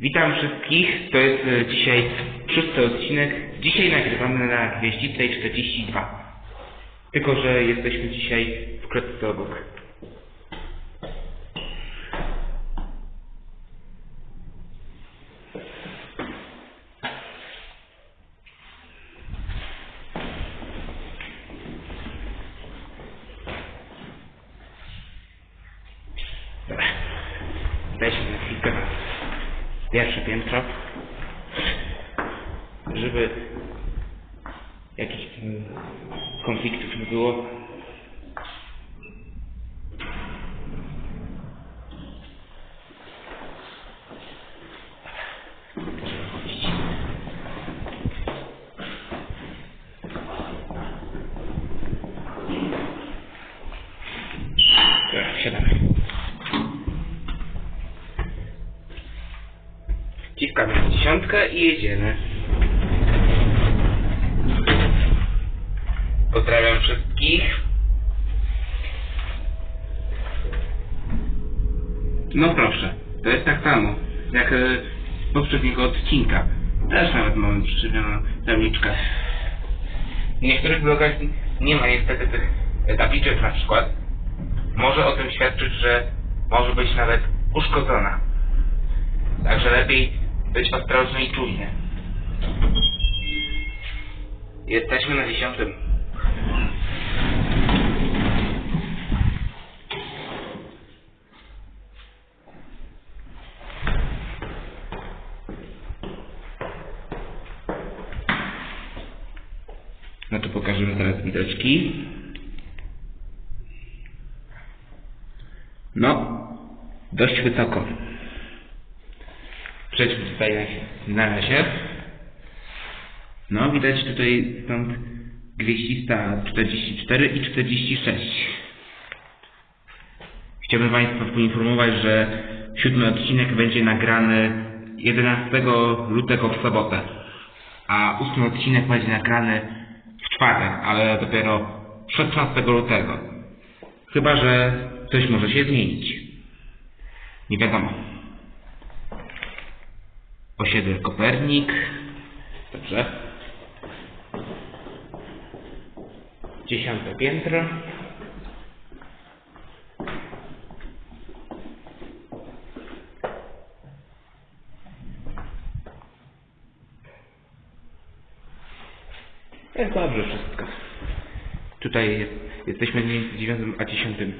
Witam wszystkich, to jest e, dzisiaj szósty odcinek. Dzisiaj nagrywamy na Gwieździcej 42. Tylko, że jesteśmy dzisiaj w klatce obok. Weźmy na chwilkę pierwsze piętro, żeby jakichś mm, konfliktów nie było. Dobra, siadamy. Wciskamy na dziesiątkę i jedziemy. Pozdrawiam wszystkich. No proszę, to jest tak samo, jak e, z poprzedniego odcinka. Też nawet mamy przyczepioną tabliczkę. W niektórych blogach nie ma niestety tych tabliczek na przykład. Może o tym świadczyć, że może być nawet uszkodzona. Także lepiej być ostrożny i czujny. Jesteśmy na dziesiątym. No to pokażemy teraz widoczki. No, dość wysoko. Przejdźmy tutaj na, razie. No, widać tutaj stąd gwieździsta 44 i 46. Chciałbym Państwa poinformować, że siódmy odcinek będzie nagrany 11 lutego w sobotę, a ósmy odcinek będzie nagrany w czwartek, ale dopiero 16 lutego. Chyba, że coś może się zmienić. Nie wiadomo osiedle Kopernik. Dobrze. Dziesiąte piętro. Jest dobrze wszystko. Tutaj jest, jesteśmy między dziewiątym a dziesiątym.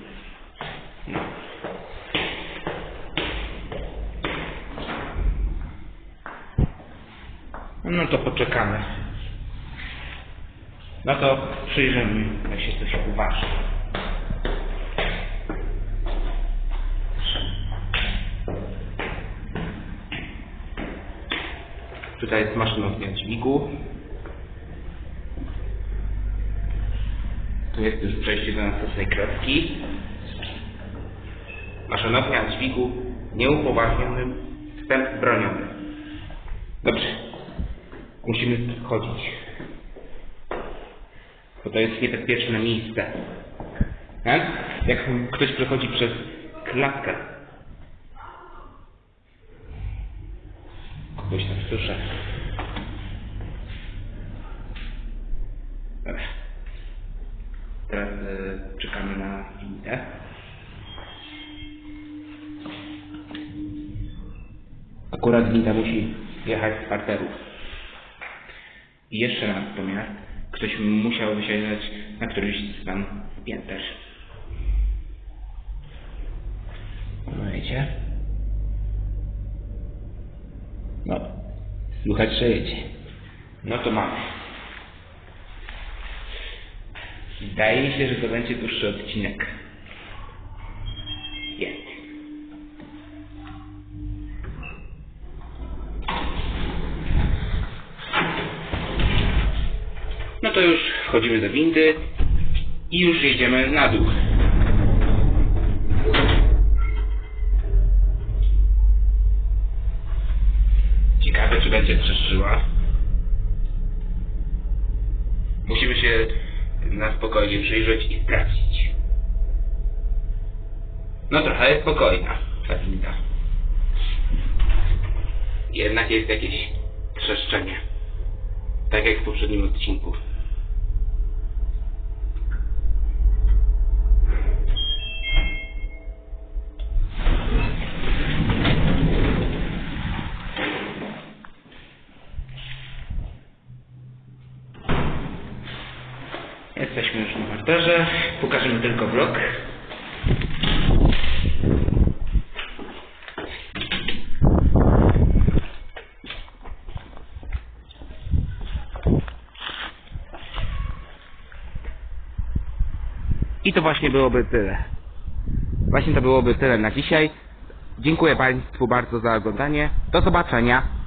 No. No to poczekamy. No to przyjrzymy, jak się coś uważy. Tutaj jest maszynownia dźwigu. Tu jest już przejście do następnej klatki. Maszynownia dźwigu nieupoważnionym, wstęp broniony. Dobrze. Musimy chodzić. Bo to jest niebezpieczne miejsce. Tak? Jak ktoś przechodzi przez klatkę. Kogoś tam słyszę. Dobra. Teraz y, czekamy na windę. Akurat winda musi jechać z parterów. I jeszcze raz natomiast ktoś musiał wysiadać na któryś z pięter. No wiecie? No, słychać, że jedzie. No to mamy. Zdaje się, że to będzie dłuższy odcinek. No to już wchodzimy do windy i już jedziemy na dół. Ciekawe, czy będzie trzeszczyła. Musimy się na spokojnie przyjrzeć i sprawdzić. No trochę jest spokojna ta winda. jednak jest jakieś trzeszczenie. Tak jak w poprzednim odcinku. Jesteśmy już na parterze. Pokażemy tylko vlog. I to właśnie byłoby tyle. Właśnie to byłoby tyle na dzisiaj. Dziękuję Państwu bardzo za oglądanie. Do zobaczenia.